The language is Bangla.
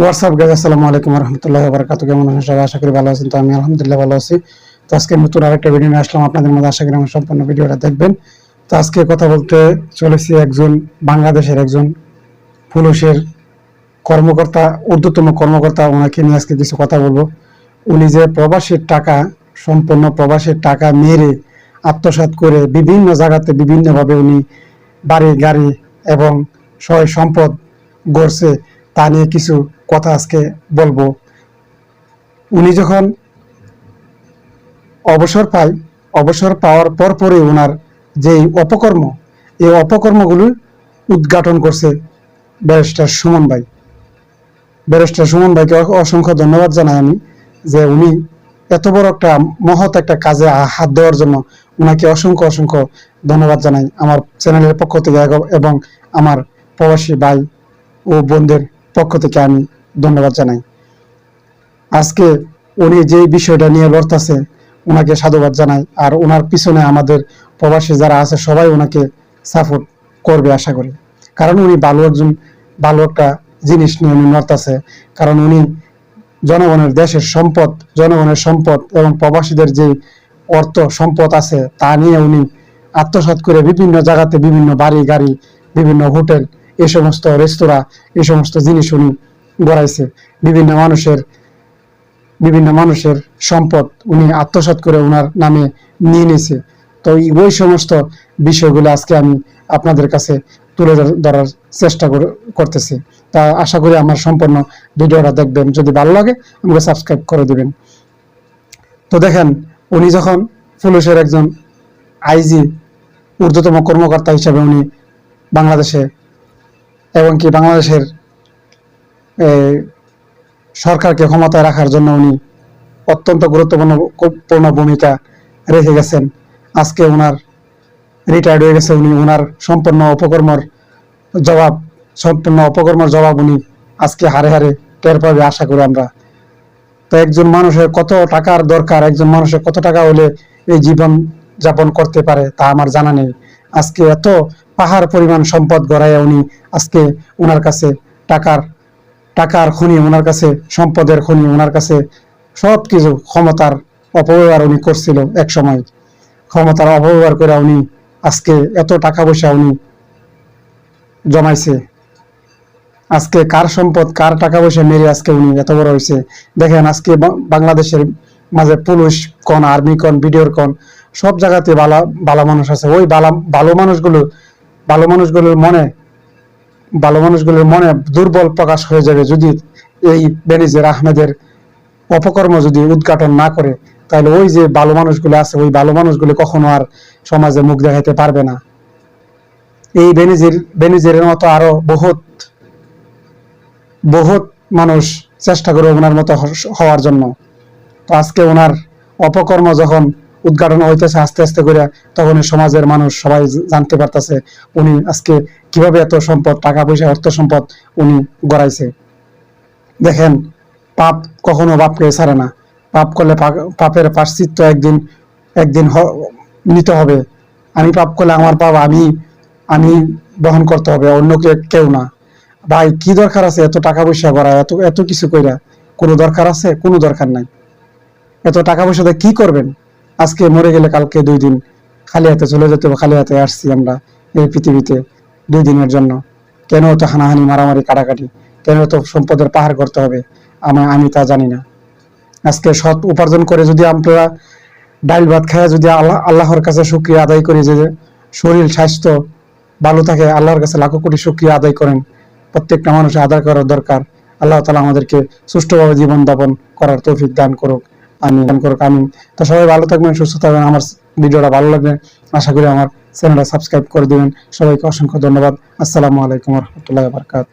হোয়াটসঅ্যাপ গাইজ আসসালামু আলাইকুম রহমতুল্লাহ বারকাত কেমন আছেন সবাই? আশা করি ভালো আছেন। তো আমি আলহামদুলিল্লাহ ভালো আছি। তো আজকে নতুন আরেকটা ভিডিও নিয়ে আসলাম। আপনাদের মধ্যে আশা করি আমার সম্পূর্ণ ভিডিওটা দেখবেন। তো আজকে কথা বলতে চলেছি একজন বাংলাদেশের একজন পুলিশের কর্মকর্তা ঊর্ধ্বতম কর্মকর্তা। ওনাকে নিয়ে আজকে কিছু কথা বলব। উনি যে প্রবাসীর টাকা, সম্পূর্ণ প্রবাসীর টাকা মেরে আত্মসাৎ করে বিভিন্ন জায়গাতে বিভিন্নভাবে উনি বাড়ি, গাড়ি এবং সয় সম্পদ গড়ছে। তা নিয়ে কিছু কথা আজকে বলব। উনি যখন অবসর পায়, অবসর পাওয়ার পর পরে ওনার যে অপকর্ম, এই অপকর্মগুলো উদ্ঘাটন করছে ব্যারিস্টার সুমন ভাই। ব্যারিস্টার সুমন ভাইকে অসংখ্য ধন্যবাদ জানাই আমি যে উনি এত বড় একটা মহৎ একটা কাজে হাত দেওয়ার জন্য ওনাকে অসংখ্য অসংখ্য ধন্যবাদ জানাই। আমার চ্যানেলের পক্ষ থেকে এবং আমার প্রবাসী ভাই ও বোনদের পক্ষ থেকে আমি ধন্যবাদ জানাই। আজকে উনি যে বিষয়টা নিয়ে লড়তেছে ওনাকে সাধুবাদ জানাই। আর ওনার পিছনে আমাদের প্রবাসী যারা আছে, সবাই ওনাকে সাপোর্ট করবে আশা করি। কারণ উনি ভালো একজন, ভালো একটা জিনিস নিয়ে উনি লড়তেছে। কারণ উনি জনগণের দেশের সম্পদ, জনগণের সম্পদ এবং প্রবাসীদের যে অর্থ সম্পদ আছে, তা নিয়ে উনি আত্মসাৎ করে বিভিন্ন জায়গাতে বিভিন্ন বাড়ি, গাড়ি, বিভিন্ন হোটেল এই সমস্ত রেস্তোরাঁ এই সমস্ত জিনিস উনি গড়াইছে। বিভিন্ন মানুষের বিভিন্ন মানুষের সম্পদ উনি আত্মসাৎ করে ওনার নামে নিয়ে নিয়েছে। তো ওই সমস্ত বিষয়গুলো আজকে আমি আপনাদের কাছে তুলে ধর- ধরার চেষ্টা করতেছি। তা আশা করি আমার সম্পূর্ণ ভিডিওটা দেখবেন। যদি ভালো লাগে, আমাকে সাবস্ক্রাইব করে দিবেন। তো দেখেন, উনি যখন পুলিশের একজন আইজি, ঊর্ধ্বতম কর্মকর্তা হিসাবে উনি বাংলাদেশে এবং কি বাংলাদেশের সরকারকে ক্ষমতায় রাখার জন্য উনি অত্যন্ত গুরুত্বপূর্ণ পূর্ণ ভূমিকা রেখে গেছেন। আজকে ওনার রিটায়ার্ড হয়ে গেছে উনি। ওনার সম্পূর্ণ অপকর্মর জবাব, সম্পূর্ণ অপকর্মর জবাব উনি আজকে হারে হারে টের পাবে আশা করি আমরা। তো একজন মানুষের কত টাকার দরকার, একজন মানুষের কত টাকা হলে এই জীবন যাপন করতে পারে তা আমার জানা নেই। আজকে এত পাহাড় পরিমাণ সম্পদ গড়াইয়া উনি আজকে ওনার কাছে টাকার টাকার খনি ওনার কাছে সম্পদের খনি ওনার কাছে সব কিছু ক্ষমতার অপব্যবহার উনি করছিল এক সময়। ক্ষমতার অপব্যবহার করে উনি আজকে এত টাকা পয়সা উনি জমাইছে। আজকে কার সম্পদ, কার টাকা পয়সা মেরে আজকে উনি এত বড় হয়েছে দেখেন আজকে বাংলাদেশের মাঝে পুলিশ কন, আর্মি কন বিডিওর কোন সব জায়গাতে ভালো ভালো মানুষ আছে। ওই ভালো ভালো মানুষগুলো, ভালো মানুষগুলোর মনে, ভালো মানুষগুলোর মনে দুর্বল প্রকাশ হয়ে যাবে যদি এই বেনিজের, আহমেদের অপকর্ম যদি উদ্ঘাটন না করে, তাহলে ওই যে ভালো মানুষগুলো আছে, ওই ভালো মানুষগুলো কখনো আর সমাজে মুখ দেখাইতে পারবে না। এই বেনিজির বেনিজিরের মতো আরও বহুত বহুত মানুষ চেষ্টা করে ওনার মতো হওয়ার জন্য। তো আজকে ওনার অপকর্ম যখন উদ্ঘাটন হইতেছে আস্তে আস্তে করে তখন সমাজের মানুষ সবাই জানতে পারতেছে উনি আজকে কীভাবে এত সম্পদ, টাকা পয়সা, অর্থ সম্পদ উনি গড়াইছে। দেখেন, পাপ কখনো বাপকে ছাড়ে না। পাপ করলে পাপের পাশ্চিত্য একদিন একদিন নিতে হবে। আমি পাপ করলে আমার পাপ আমি আমি বহন করতে হবে, অন্য কেউ না। ভাই, কি দরকার আছে এত টাকা পয়সা করা এত এত কিছু কইরা? কোনো দরকার আছে? কোনো দরকার নাই। এত টাকা পয়সা দিয়ে কি করবেন? আজকে মরে গেলে কালকে দুই দিন খালি হাতে চলে যেতে হবে, খালি হাতে আসছি আমরা এই পৃথিবীতে দুই দিনের জন্য। কেন তো হানাহানি, মারামারি, কাটাকাটি? কেন তো সম্পদের পাহাড় করতে হবে? আমি আমি তা জানি না। আজকে সৎ উপার্জন করে যদি আমরা ডাইল ভাত খায় যদি আল্লাহ, আল্লাহর কাছে শুক্রিয়া আদায় করি যে শরীর, স্বাস্থ্য ভালো থাকে, আল্লাহর কাছে লাখো কোটি শুক্রিয়া আদায় করেন, প্রত্যেকটা মানুষের আদায় করার দরকার। আল্লাহ তালা আমাদেরকে সুষ্ঠুভাবে জীবন যাপন করার তৌফিক দান করুক। আমি করুক আমি তো সবাই ভালো থাকবেন, সুস্থ থাকবেন। আমার ভিডিওটা ভালো লাগবে আশা করি আমার চ্যানেলটা সাবস্ক্রাইব করে দেবেন। সবাইকে অসংখ্য ধন্যবাদ। আসসালামু আলাইকুম রহমতুল্লাহ বারকাত